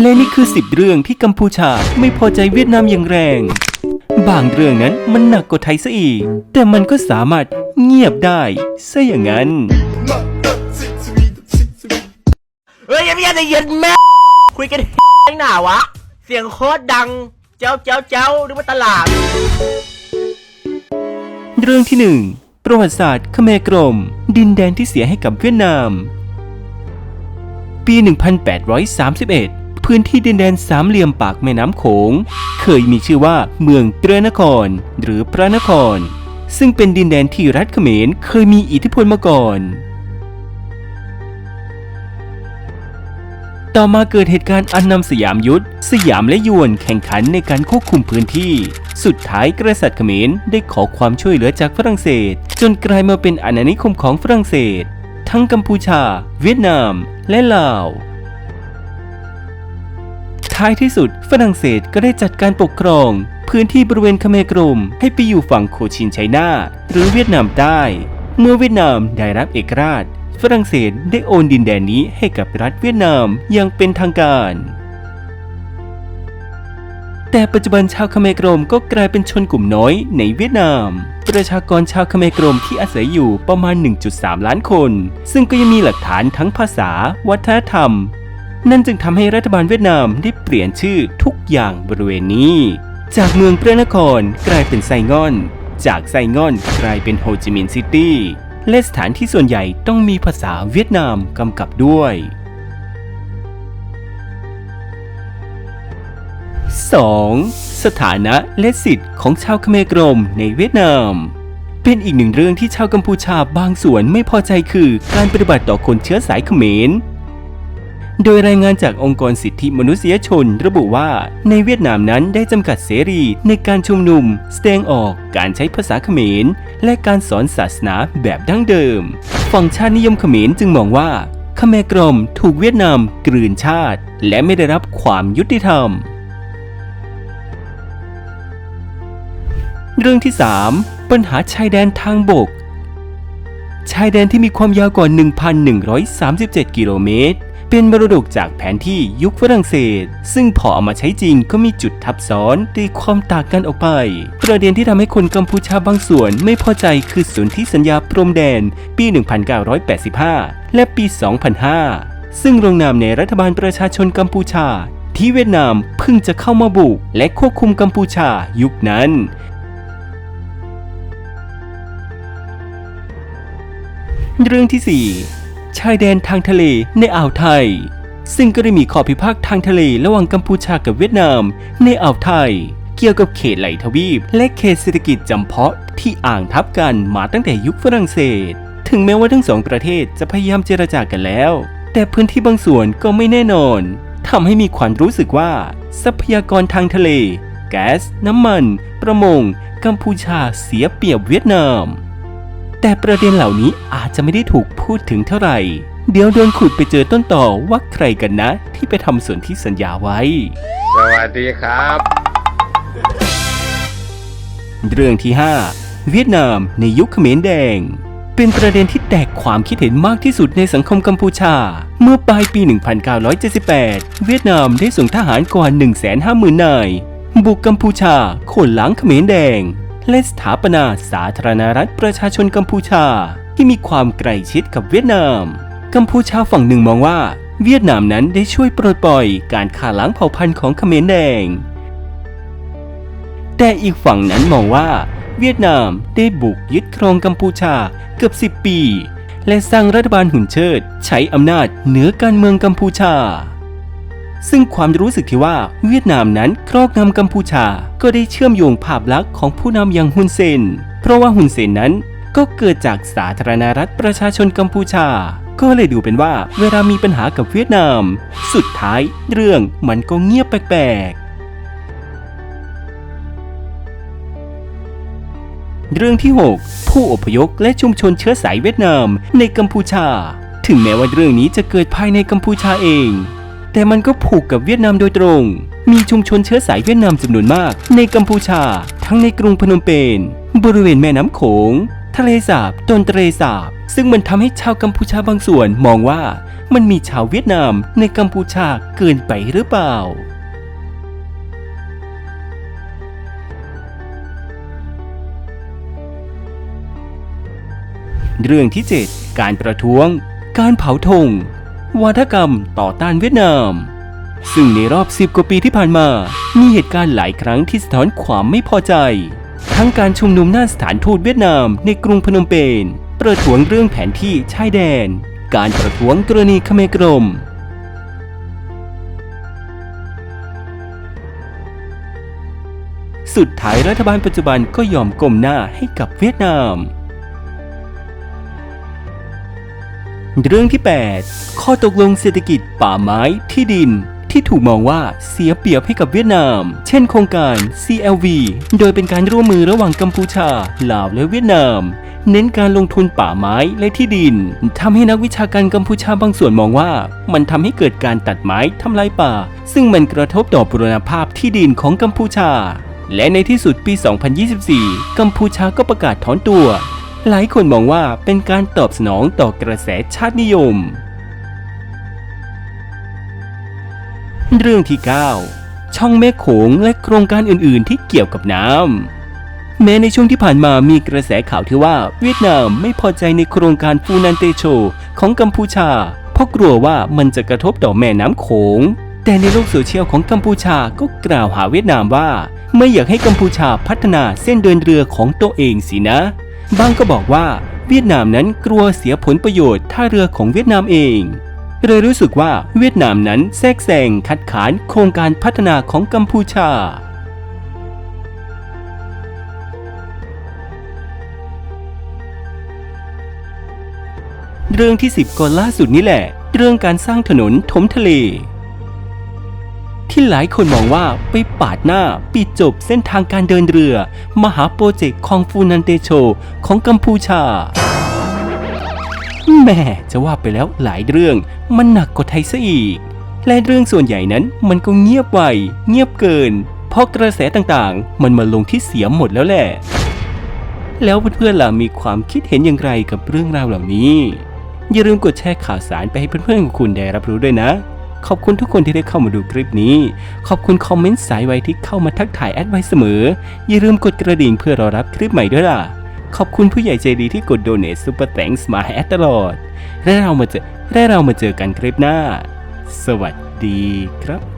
และนี่คือ 10 เรื่องที่กัมพูชาไม่พอใจเวียดนามอย่างแรง บางเรื่องนั้นมันหนักกว่าไทยซะอีก แต่มันก็สามารถเงียบได้ซะอย่างนั้น เฮ้ยยังไม่ได้ยินแม่คุยกันไอ้หนาวะ เสียงโคตรดัง เจ้าเจ้าเจ้าหรือว่าตลาด เรื่องที่ 1 ประวัติศาสตร์ขแมรกรม ดินแดนที่เสียให้กับเวียดนาม ปี 1831 พื้นที่ดินแดนสามเหลี่ยมปากแม่น้ำโขง เคยมีชื่อว่าเมืองเตรนคร หรือพระนคร ซึ่งเป็นดินแดนที่รัฐเขมรเคยมีอิทธิพลมาก่อน ต่อมาเกิดเหตุการณ์อันนำสยามยุทธ สยามและยวนแข่งขันในการควบคุมพื้นที่ สุดท้ายกษัตริย์เขมรได้ขอความช่วยเหลือจากฝรั่งเศส จนกลายมาเป็นอาณานิคมของฝรั่งเศส ทั้งกัมพูชา เวียดนาม และลาว ท้ายที่สุดฝรั่งเศสก็ได้จัดการปกครอง พื้นที่บริเวณคเมกรม ให้ไปอยู่ฝั่งโคชินไชน่าหรือเวียดนามใต้ เมื่อเวียดนามได้รับเอกราช ฝรั่งเศสได้โอนดินแดนนี้ให้กับรัฐเวียดนามอย่างเป็นทางการ แต่ปัจจุบันชาวคเมกรมก็กลายเป็นชนกลุ่มน้อยในเวียดนาม ประชากรชาวคเมกรมที่อาศัยอยู่ประมาณ 1.3 ล้านคน ซึ่งก็ยังมีหลักฐานทั้งภาษา วัฒนธรรม นั่นจึงทำให้รัฐบาลเวียดนามได้เปลี่ยนชื่อทุกอย่างบริเวณนี้ จากเมืองพระนครกลายเป็นไซงอน จากไซงอนกลายเป็นโฮจิมินห์ซิตี้และสถานที่ส่วนใหญ่ต้องมีภาษาเวียดนามกำกับด้วย 2. สถานะและสิทธิ์ของชาวเขมรกรมในเวียดนาม เป็นอีกหนึ่งเรื่องที่ชาวกัมพูชาบางส่วนไม่พอใจคือการปฏิบัติต่อคนเชื้อสายเขมร โดยรายงานจากองค์กรสิทธิมนุษยชนระบุว่าในเวียดนามนั้นได้จำกัดเสรีในการชุมนุม แสดงออกการใช้ภาษาเขมร และการสอนศาสนาแบบดั้งเดิม ฝั่งชาตินิยมเขมรจึงมองว่าเขมรกรมถูกเวียดนามกลืนชาติ และไม่ได้รับความยุติธรรม เรื่องที่ 3 ปัญหาชายแดนทางบก ชายแดนที่มีความยาวกว่า 1,137 กิโลเมตร เป็นมรดกจากแผนที่ยุคฝรั่งเศส ซึ่งพอเอามาใช้จริงก็มีจุดทับซ้อนตีความต่างกันออกไป ประเด็นที่ทำให้คนกัมพูชาบางส่วนไม่พอใจคือสนธิสัญญาพรมแดน ปี 1985 และปี 2005 ซึ่งลงนามในรัฐบาลประชาชนกัมพูชาที่เวียดนามเพิ่งจะเข้ามาบุกและควบคุมกัมพูชายุคนั้น เรื่องที่ 4 ชายแดนทางทะเลในอ่าวไทย ซึ่งก็ได้มีข้อพิพาททางทะเลระหว่างกัมพูชากับเวียดนามในอ่าวไทย เกี่ยวกับเขตไหลทวีป และเขตเศรษฐกิจจำเพาะที่อ่างทับกันมาตั้งแต่ยุคฝรั่งเศส ถึงแม้ว่าทั้งสองประเทศจะพยายามเจรจากันแล้ว แต่พื้นที่บางส่วนก็ไม่แน่นอนทำให้มีความรู้สึกว่า ทรัพยากรทางทะเล แก๊ส น้ำมัน ประมง กัมพูชาเสียเปรียบเวียดนาม แต่ประเด็นเหล่านี้อาจจะไม่ได้ถูกพูดถึงเท่าไหร่ เดี๋ยวโดนขุดไปเจอต้นต่อว่าใครกันนะ ที่ไปทำส่วนที่สัญญาไว้ สวัสดีครับ เรื่องที่ 5 เวียดนามในยุคเขมรแดง เป็นประเด็นที่แตกความคิดเห็นมากที่สุดในสังคมกัมพูชา เมื่อปลายปี 1978 เวียดนามได้ส่งทหารกว่า 150,000นายบุกกัมพูชาโค่นล้างเขมรแดง และสถาปนาสาธารณรัฐประชาชนกัมพูชา ที่มีความใกล้ชิดกับเวียดนาม กัมพูชาฝั่งหนึ่งมองว่า เวียดนามนั้นได้ช่วยปลดปล่อยการฆ่าล้างเผ่าพันธุ์ของเขมรแดง แต่อีกฝั่งนั้นมองว่า เวียดนามได้บุกยึดครองกัมพูชาเกือบ 10 ปี และสร้างรัฐบาลหุ่นเชิด ใช้อำนาจเหนือการเมืองกัมพูชา ซึ่งความรู้สึกที่ว่าเวียดนามนั้นครอบงำกัมพูชา ก็ได้เชื่อมโยงภาพลักษณ์ของผู้นำอย่างฮุนเซน เพราะว่าฮุนเซนนั้นก็เกิดจากสาธารณรัฐประชาชนกัมพูชา ก็เลยดูเป็นว่าเวลามีปัญหากับเวียดนาม สุดท้ายเรื่องมันก็เงียบแปลกเรื่องที่ 6 ผู้อพยพและชุมชนเชื้อสายเวียดนามในกัมพูชา ถึงแม้ว่าเรื่องนี้จะเกิดภายในกัมพูชาเอง แต่มันก็ผูกกับเวียดนามโดยตรง มีชุมชนเชื้อสายเวียดนามจำนวนมาก ในกัมพูชา ทั้งในกรุงพนมเปญบริเวณแม่น้ำโขง ทะเลสาบตนทะเลสาบ ซึ่งมันทำให้ชาวกัมพูชาบางส่วนมองว่ามันมีชาวเวียดนามในกัมพูชาเกินไปหรือเปล่าเรื่องที่ 7 การประท้วง การเผาธง วาทกรรมต่อต้านเวียดนาม ซึ่งในรอบ 10 กว่าปีที่ผ่านมา มีเหตุการณ์หลายครั้งที่สะท้อนความไม่พอใจ ทั้งการชุมนุมหน้าสถานทูตเวียดนามในกรุงพนมเปญ ประท้วงเรื่องแผนที่ชายแดน การประท้วงกรณีเขมรกรมสุดท้ายรัฐบาลปัจจุบันก็ยอมก้มหน้าให้กับเวียดนาม เรื่องที่ 8 ข้อตกลงเศรษฐกิจป่าไม้ที่ดิน ที่ถูกมองว่าเสียเปรียบให้กับเวียดนาม เช่นโครงการ CLV โดยเป็นการร่วมมือระหว่างกัมพูชา ลาวและเวียดนาม เน้นการลงทุนป่าไม้และที่ดินทำให้นักวิชาการกัมพูชาบางส่วนมองว่า มันทำให้เกิดการตัดไม้ทำลายป่า ซึ่งมันกระทบต่อบุรณภาพที่ดินของกัมพูชา และในที่สุดปี 2024 กัมพูชาก็ประกาศถอนตัว หลายคนมองว่าเป็นการตอบสนองต่อกระแสชาตินิยม เรื่องที่ 9 ช่องแม่โขงและโครงการอื่นๆที่เกี่ยวกับน้ำ แม้ในช่วงที่ผ่านมามีกระแสข่าวที่ว่าเวียดนามไม่พอใจในโครงการฟูนันเตโช ของกัมพูชา เพราะกลัวว่ามันจะกระทบต่อแม่น้ำโขง แต่ในโลกโซเชียลของกัมพูชาก็กล่าวหาเวียดนามว่า ไม่อยากให้กัมพูชาพัฒนาเส้นเดินเรือของตัวเองสินะ บางก็บอกว่าเวียดนามนั้นกลัวเสียผลประโยชน์ท่าเรือของเวียดนามเองเลยรู้สึกว่าเวียดนามนั้นแทรกแซงคัดค้านโครงการพัฒนาของกัมพูชา เรื่องที่ 10ก็ล่าสุดนี้แหละ เรื่องการสร้างถนนถมทะเล ที่หลายคนมองว่าไปปาดหน้าปิดจบเส้นทางการเดินเรือ มหาโปรเจกต์คองฟูนันเตโชของกัมพูชาแม่จะว่าไปแล้วหลายเรื่องมันหนักกว่าไทยซะอีก และเรื่องส่วนใหญ่นั้นมันก็เงียบไวเงียบเกิน เพราะกระแสต่างๆ มันมาลงที่เสียหมดแล้วแหละ แล้วเพื่อนๆล่ะมีความคิดเห็นอย่างไรกับเรื่องราวเหล่านี้ อย่าลืมกดแชร์ข่าวสารไปให้เพื่อนๆของคุณได้รับรู้ด้วยนะ ขอบคุณทุกคนที่ได้เข้ามาดูคลิปนี้ ขอบคุณคอมเมนต์สายไวที่เข้ามาทักทายแอดไว้เสมอ อย่าลืมกดกระดิ่งเพื่อรอรับคลิปใหม่ด้วยล่ะ ขอบคุณผู้ใหญ่ใจดีที่กดโดเน t ซูเปอร์แ n งส์มาให้แอดตลอด และเรามาเจอและเรามาเจอกันคลิปหน้า สวัสดีครับ